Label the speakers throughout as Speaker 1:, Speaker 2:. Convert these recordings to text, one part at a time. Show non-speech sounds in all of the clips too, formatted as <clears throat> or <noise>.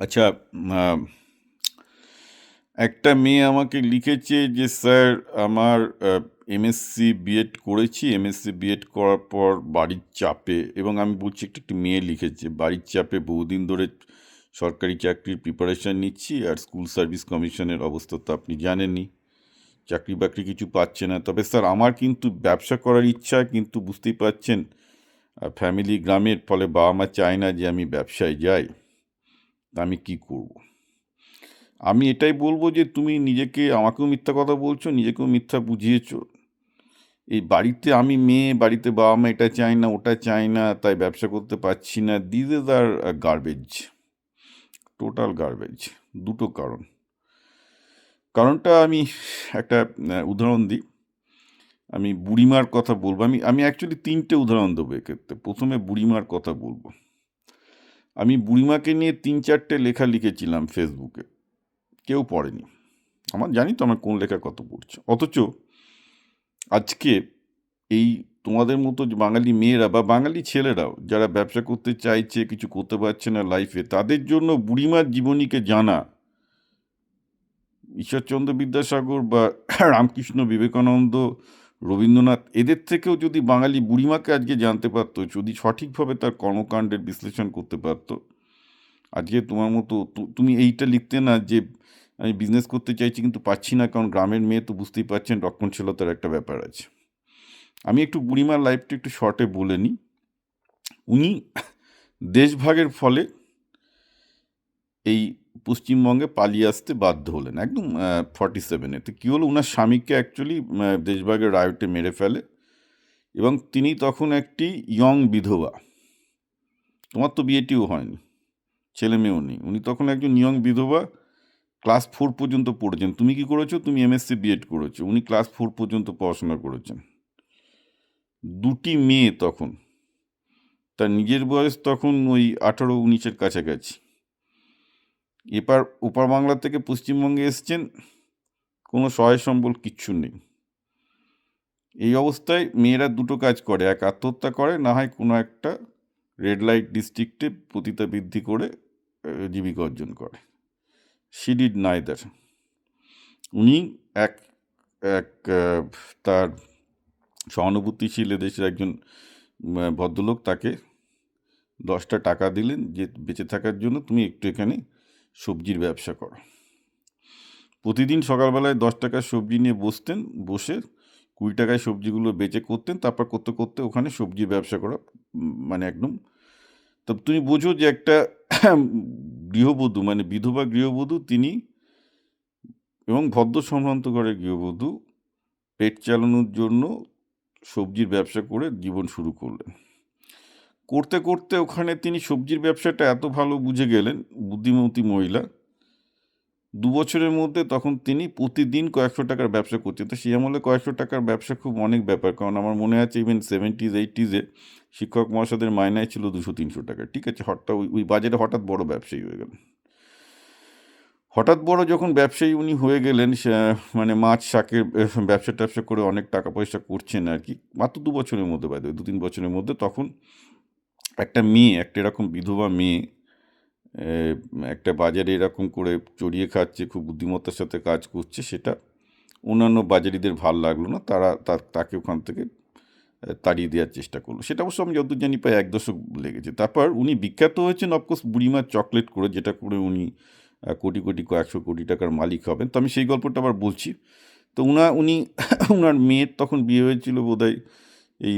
Speaker 1: আচ্ছা একটা মেয়ে আমাকে লিখেছে যে, "স্যার আমার এমএসসি বিএড করেছি। এমএসসি বিএড করার পর বাড়ির চাপে" এবং আমি বলছি একটা, একটি মেয়ে লিখেছে, "বাড়ির চাপে বহুদিন ধরে সরকারি চাকরির প্রিপারেশন নিচ্ছি। আর স্কুল সার্ভিস কমিশনের অবস্থা তো আপনি জানেনই। চাকরি-বাকরি কিছু পাচ্ছে না। তবে স্যার আমার কিন্তু ব্যবসা করার ইচ্ছা কিন্তু বুঝতেই পারছেন ফ্যামিলি গ্রামের ফলে বাবা-মা চায় না যে আমি ব্যবসায় যাই। তা আমি কি করব?" আমি এটাই বলব যে তুমি নিজেকে আমাকেও মিথ্যা কথা বলছো, নিজেকেও মিথ্যা বুঝিয়েছো। এই বাড়িতে আমি মেয়ে, বাড়িতে বাবা-মা এটা চায় না, ওটা চায় না, তাই ব্যবসা করতে পারছি না। This is a garbage. Total garbage. দুটো কারণ। কারণটা আমি একটা উদাহরণ দিই। আমি বুড়িমার কথা বলব আমি আমি অ্যাকচুয়ালি তিনটে উদাহরণ দেবো এক্ষেত্রে। ১ম এ বুড়িমার কথা বলব। আমি বুড়িমাকে নিয়ে তিন চারটে লেখা লিখেছিলাম ফেসবুকে। কেউ পড়েনি। আমার জানি তো আমার কোন লেখা কত পড়ছে। অথচ আজকে এই তোমাদের মতো বাঙালি মেয়েরা বা বাঙালি ছেলেরাও যারা ব্যবসা করতে চাইছে, কিছু করতে পারছে না লাইফে, তাদের জন্য বুড়িমার জীবনীকে জানা ঈশ্বরচন্দ্র বিদ্যাসাগর বা রামকৃষ্ণ বিবেকানন্দ, রবীন্দ্রনাথ এদের থেকেও যদি বাঙালি বুড়িমাকে আজকে জানতে পারত, যদি সঠিকভাবে তার কর্মকাণ্ডের বিশ্লেষণ করতে পারত, আজকে তোমার মতো তুমি এইটা লিখতে না যে আমি বিজনেস করতে চাইছি কিন্তু পারছি না কারণ গ্রামের মেয়ে তো বুঝতেই পারছেন রক্ষণশীলতার একটা ব্যাপার আছে। আমি একটু বুড়িমার লাইফটা একটু শর্টে বলে নিই। উনি দেশভাগের ফলে এই পশ্চিমবঙ্গে পালিয়ে আসতে বাধ্য হলেন। একদম ফর্টি সেভেনে তো কী হলো উনার স্বামীকে অ্যাকচুয়ালি দেশভাগের রায়টে মেরে ফেলে এবং তিনি তখন একটি ইয়ং বিধবা। তোমার তো বিয়ে-টিয়েও হয়নি। ছেলে-মেয়েও নেই। উনি তখন একজন ইয়ং বিধবা। ক্লাস ফোর পর্যন্ত পড়েছেন। তুমি কি করেছ? তুমি এমএসসি বিএড করেছ। উনি ক্লাস ফোর পর্যন্ত পড়াশোনা করেছেন। দুটি মেয়ে তখন। তার নিজের বয়স তখন ওই ১৮-১৯ কাছাকাছি। এপার ওপার বাংলা থেকে পশ্চিমবঙ্গে এসছেন। কোনো সহায় সম্বল কিচ্ছু নেই। এই অবস্থায় মেয়েরা দুটো কাজ করে। এক আত্মহত্যা করে, না হয় কোনো একটা রেড লাইট ডিস্ট্রিক্টে পতিতাবৃত্তি করে জীবিকা অর্জন করে। She did neither. উনি এক এক তার সহানুভূতিশীল এদেশের একজন ভদ্রলোক তাকে দশটা টাকা দিলেন যে বেঁচে থাকার জন্য তুমি একটু এখানে সবজির ব্যবসা করো। প্রতিদিন সকালবেলায় ১০ টাকার সবজি নিয়ে বসতেন। বসে ২০ টাকায় সবজিগুলো বেচে করতেন। তারপর করতে, করতে ওখানে সবজির ব্যবসা করা মানে একদম তো তুমি বোঝো যে একটা গৃহবধূ মানে বিধবা গৃহবধূ তিনি এবং ভদ্র সম্ভ্রান্ত ঘরের গৃহবধূ পেট চালানোর জন্য সবজির ব্যবসা করে জীবন শুরু করলেন। করতে, করতে ওখানে তিনি সবজির ব্যবসাটা এত ভালো বুঝে গেলেন, বুদ্ধিমতী মহিলা। দু বছরের মধ্যে তখন তিনি প্রতিদিন কয়েকশো টাকার ব্যবসা করছেন। তো সেই আমলে কয়েকশো টাকার ব্যবসা খুব অনেক ব্যাপার। কারণ আমার মনে আছে ইভেন 70s 80s এ শিক্ষক মহাশয়দের মাইনাই ছিল দুশো তিনশো টাকা। ঠিক আছে? হঠাৎ ওই বাজারে হঠাৎ বড় ব্যবসায়ী হয়ে গেলেন। হঠাৎ বড় যখন ব্যবসায়ী উনি হয়ে গেলেন মানে মাছ, শাকের ব্যবসা-ট্যাবসা করে অনেক টাকা পয়সা করছেন আর কি মাত্র দু বছরের মধ্যে বাই দ্য ওয়ে ২-৩ বছরের মধ্যে তখন একটা মেয়ে, একটা এরকম বিধবা মেয়ে একটা বাজারে এরকম করে চড়িয়ে খাচ্ছে, খুব বুদ্ধিমত্তার সাথে কাজ করছে সেটা অন্যান্য বাজারিদের ভালো লাগল না। তারা তাকে ওখান থেকে তাড়িয়ে দেওয়ার চেষ্টা করল সেটা অবশ্য আমি যতদূর জানি প্রায় এক দশক লেগেছে। তারপর উনি বিখ্যাত হয়েছেন অফকোর্স বুড়িমার চকলেট করে যেটা করে উনি কোটি, কোটি কয়েকশো কোটি টাকার মালিক হবেন। তো আমি সেই গল্পটা আবার বলছি। তো উনা উনি <laughs> উনার মেয়ের তখন বিয়ে হয়েছিল বোধহয় এই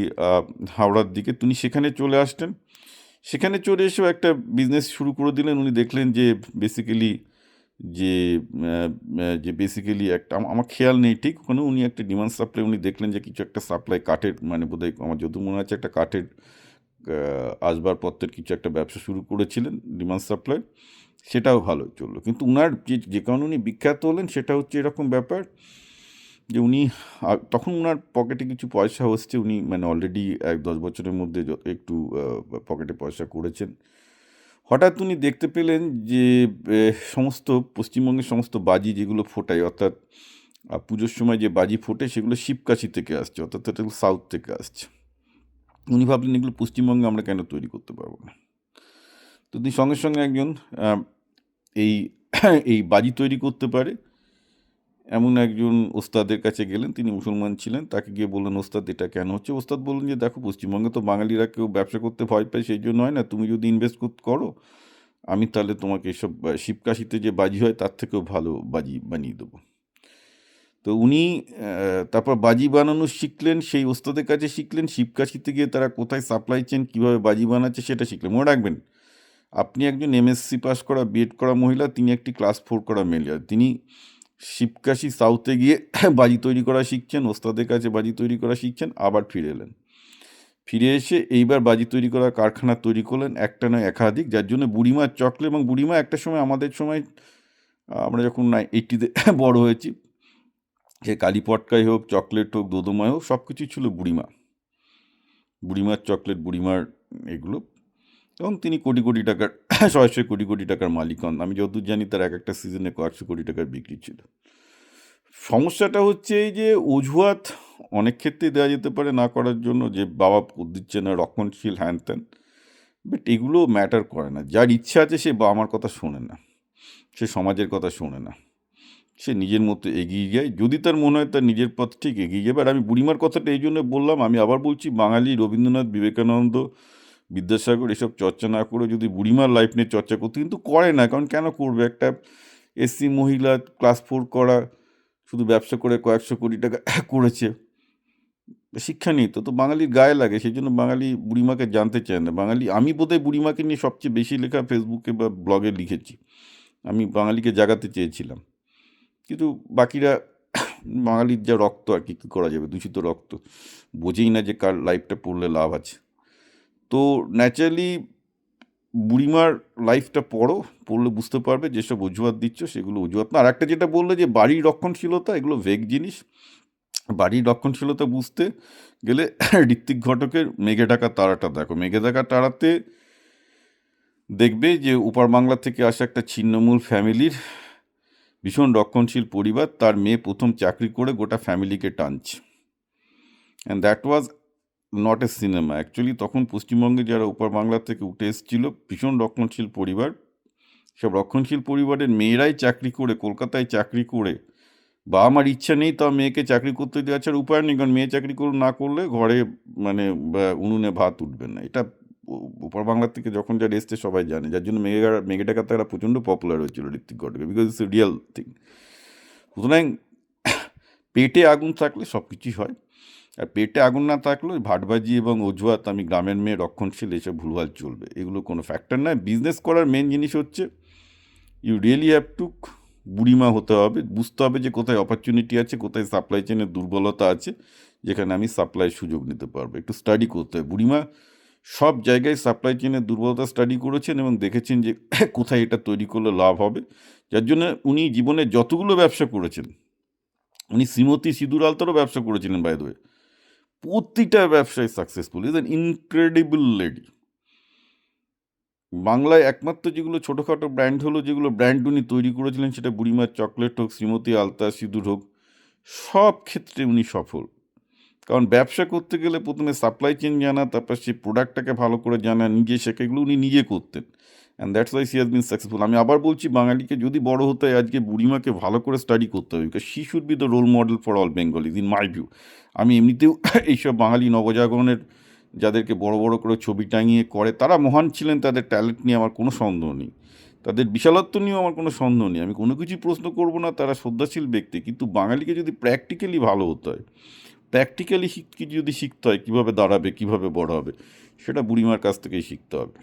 Speaker 1: হাওড়ার দিকে। তিনি সেখানে চলে আসলেন। সেখানে চলে এসেও একটা বিজনেস শুরু করে দিলেন। উনি দেখলেন যে বেসিক্যালি যে যে বেসিক্যালি একটা আমার খেয়াল নেই ঠিক। ওখানে উনি একটা ডিমান্ড সাপ্লাই উনি দেখলেন যে কিছু একটা সাপ্লাই কাঠের মানে বোধহয় আমার যতদূর মনে আছে একটা কাঠের আসবাবপত্রের কিছু একটা ব্যবসা শুরু করেছিলেন ডিমান্ড সাপ্লাই। সেটাও ভালো চলল কিন্তু উনার যে, যে কারণে উনি বিখ্যাত হলেন সেটা হচ্ছে এরকম ব্যাপার যে উনি তখন উনার পকেটে কিছু পয়সা হচ্ছে। উনি মানে অলরেডি এক ১০ বছরের মধ্যে একটু পকেটে পয়সা করেছেন। হঠাৎ উনি দেখতে পেলেন যে সমস্ত পশ্চিমবঙ্গের সমস্ত বাজি যেগুলো ফোটায় অর্থাৎ পুজোর সময় যে বাজি ফোটে সেগুলো শিবকাশি থেকে আসছে। অর্থাৎ এটা সাউথ থেকে আসছে। উনি ভাবলেন এগুলো পশ্চিমবঙ্গে আমরা কেন তৈরি করতে পারব না? তো তিনি সঙ্গে, সঙ্গে একজন এই এই বাজি তৈরি করতে পারে এমন একজন ওস্তাদের কাছে গেলেন, তিনি মুসলমান ছিলেন, তাকে গিয়ে বললেন, ওস্তাদ, এটা কেন হচ্ছে? ওস্তাদ বললেন যে, দেখো, পশ্চিমবঙ্গে তো বাঙালিরা কেউ ব্যবসা করতে ভয় পায়, সেই জন্য হয় না, তুমি যদি ইনভেস্ট করো আমি তাহলে তোমাকে এসব শিবকাশিতে যে বাজি হয়, তার থেকেও ভালো বাজি বানিয়ে দেবো। তো উনি তারপর বাজি বানানো শিখলেন, সেই ওস্তাদের কাছে শিখলেন শিবকাশিতে গিয়ে তারা কোথায় সাপ্লাই চেন কীভাবে বাজি বানাচ্ছে সেটা শিখলেন। মনে রাখবেন, আপনি একজন এমএসসি পাস করা বিএড করা মহিলা, তিনি একটি ক্লাস ফোর করা মেয়ে তিনি শিবকাশি সাউথে গিয়ে <clears throat> বাজি তৈরি করা শিখছেন, ওস্তাদের কাছে বাজি তৈরি করা শিখছেন, আবার ফিরে এলেন। ফিরে এসে এইবার বাজি তৈরি করা কারখানা তৈরি করলেন একটা নয় একাধিক, যার জন্য বুড়িমার চকলে এবং বুড়িমা একটা সময় আমাদের সময়, আমরা যখন না এইটিতে <clears throat> বড় হয়েছি, সে কালীপটকাই হোক, চকলেট হোক দোদমায় হোক সব কিছুই ছিল বুড়িমা। বুড়িমার চকলেট, বুড়িমার এগুলো, এবং তিনি কোটি কোটি টাকার শয়ে কোটি কোটি টাকার মালিক হন। আমি যতদূর জানি তার এক একটা সিজনে কয়েকশো কোটি টাকার বিক্রি ছিল। সমস্যাটা হচ্ছে এই যে অজুহাত অনেক ক্ষেত্রে দেওয়া যেতে পারে না করার জন্য যে বাবা দিচ্ছে না রক্ষণশীল, হ্যান ত্যান। বাট এগুলো ম্যাটার করে না। যার ইচ্ছা আছে সে বাবা মার কথা শোনে না। সে সমাজের কথা শোনে না। সে নিজের মতো এগিয়ে যায়। যদি তার মনে হয় তার নিজের পথ ঠিক এগিয়ে যাবে। আর আমি বুড়িমার কথাটা এই জন্য বললাম, আমি আবার বলছি, বাঙালি রবীন্দ্রনাথ বিবেকানন্দ বিদ্যাসাগর এসব চর্চা না করে যদি বুড়িমার লাইফ নিয়ে চর্চা করতে, কিন্তু করে না, কারণ কেন করবে? একটা এসসি মহিলা ক্লাস ফোর করা, শুধু ব্যবসা করে কয়েকশো কোটি টাকা করেছে। শিক্ষা নেই তো তো বাঙালির গায়ে লাগে, সেই জন্য বাঙালি বুড়িমাকে জানতে চায় না। বাঙালি, আমি বোধহয় বুড়িমাকে নিয়ে সবচেয়ে বেশি লেখা ফেসবুকে বা ব্লগে লিখেছি। আমি বাঙালিকে জাগাতে চেয়েছিলাম। কিন্তু বাকিরা বাঙালির যা রক্ত আর কি, কী করা যাবে? দূষিত রক্ত। বোঝেই না যে কার লাইফটা পড়লে লাভ আছে। তো ন্যাচারালি বুড়িমার লাইফটা পড়ো, পড়লে বুঝতে পারবে যেসব অজুহাত দিচ্ছ সেগুলো অজুহাত না। আর একটা যেটা বললে যে বাড়ির রক্ষণশীলতা, এগুলো ভেগ জিনিস। বাড়ির রক্ষণশীলতা বুঝতে গেলে <laughs> ঋত্বিক ঘটকের মেঘে ঢাকা তারাটা দেখো। মেঘে ঢাকা তারাতে দেখবে যে উপার বাংলা থেকে আসা একটা ছিন্নমূল ফ্যামিলির ভীষণ রক্ষণশীল পরিবার, তার মেয়ে প্রথম চাকরি করে গোটা ফ্যামিলিকে টানছে। And that was not a cinema actually তখন পশ্চিমবঙ্গে যারা উপর বাংলা থেকে উঠে এসেছিল, ভীষণ রক্ষণশীল পরিবার। সব রক্ষণশীল পরিবারের মেয়েরাই চাকরি করে, কলকাতায় চাকরি করে। বা আমার ইচ্ছা নেই তা মেয়েকে চাকরি করতে দেওয়া ছাড়া উপায় নেই, কারণ মেয়ে চাকরি করে না করলে ঘরে মানে উনুনে ভাত উঠবে না। এটা উপর বাংলা থেকে যখন যারা এসছে, সবাই জানে। যার জন্য মেঘে মেঘে টাকা তারা প্রচণ্ড পপুলার হয়েছিল ঋত্বিক ঘটকে বিকজ ইটস রিয়েল থিং সুতরাং, পেটে আগুন থাকলে সব কিছুই হয়। আর পেটে আগুন না থাকলেও ভাটবাজি এবং অজুহাত আমি গ্রামের মেয়ে রক্ষণশীল এসব ভুলভাল চলবে। এগুলো কোনো ফ্যাক্টর নয়। বিজনেস করার মেন জিনিস হচ্ছে ইউ রিয়েলি হ্যাভ টু বুড়িমা হতে হবে, বুঝতে হবে যে কোথায় অপরচুনিটি আছে, কোথায় সাপ্লাই চেনের দুর্বলতা আছে, যেখানে আমি সাপ্লাই সুযোগ নিতে পারব। একটু স্টাডি করতে হবে। বুড়িমা সব জায়গায় সাপ্লাই চেনের দুর্বলতা স্টাডি করেছেন এবং দেখেছেন যে <coughs> কোথায় এটা তৈরি করলে লাভ হবে। যার জন্য উনি জীবনে যতগুলো ব্যবসা করেছেন, উনি শ্রীমতী সিঁদুর আলতারও ব্যবসা করেছিলেন বাই দ্য ওয়ে প্রতিটা ব্যবসায় successful is an incredible lady বাংলায় একমাত্র যেগুলো ছোটোখাটো ব্র্যান্ড হলো, যেগুলো ব্র্যান্ড উনি তৈরি করেছিলেন, সেটা বুড়িমার চকলেট হোক, শ্রীমতী আলতা সিঁদুর হোক, সব ক্ষেত্রে উনি সফল। কারণ ব্যবসা করতে গেলে প্রথমে সাপ্লাই চেন জানা, তারপর সেই প্রোডাক্টটাকে ভালো করে জানা, নিজে শেখা, এগুলো উনি নিজে করতেন। অ্যান্ড দ্যাটস ওয়াই সি হাজ বিন সাকসেসফুল আমি আবার বলছি, বাঙালিকে যদি বড় হতে হয়, আজকে বুড়িমাকে ভালো করে স্টাডি করতে হবে because she should be the role model for all Bengalis in my view আমি এমনিতেও <laughs> এইসব বাঙালি নবজাগরণের যাদেরকে বড় বড় করে ছবি টাঙিয়ে করে, তারা মহান ছিলেন, তাদের ট্যালেন্ট নিয়ে আমার কোনো সন্দেহ নেই। তাদের বিশালত্ব নিয়েও আমার কোনো সন্দেহ নেই। আমি কোনো কিছুই প্রশ্ন করব না, তারা শ্রদ্ধাশীল ব্যক্তি। কিন্তু বাঙালিকে যদি প্র্যাকটিক্যালি ভালো হতে হয় প্র্যাকটিক্যালি যদি শিখতে হয়, কীভাবে দাঁড়াবে, কীভাবে বড় হবে, সেটা বুড়িমার কাছ থেকেই শিখতে হবে।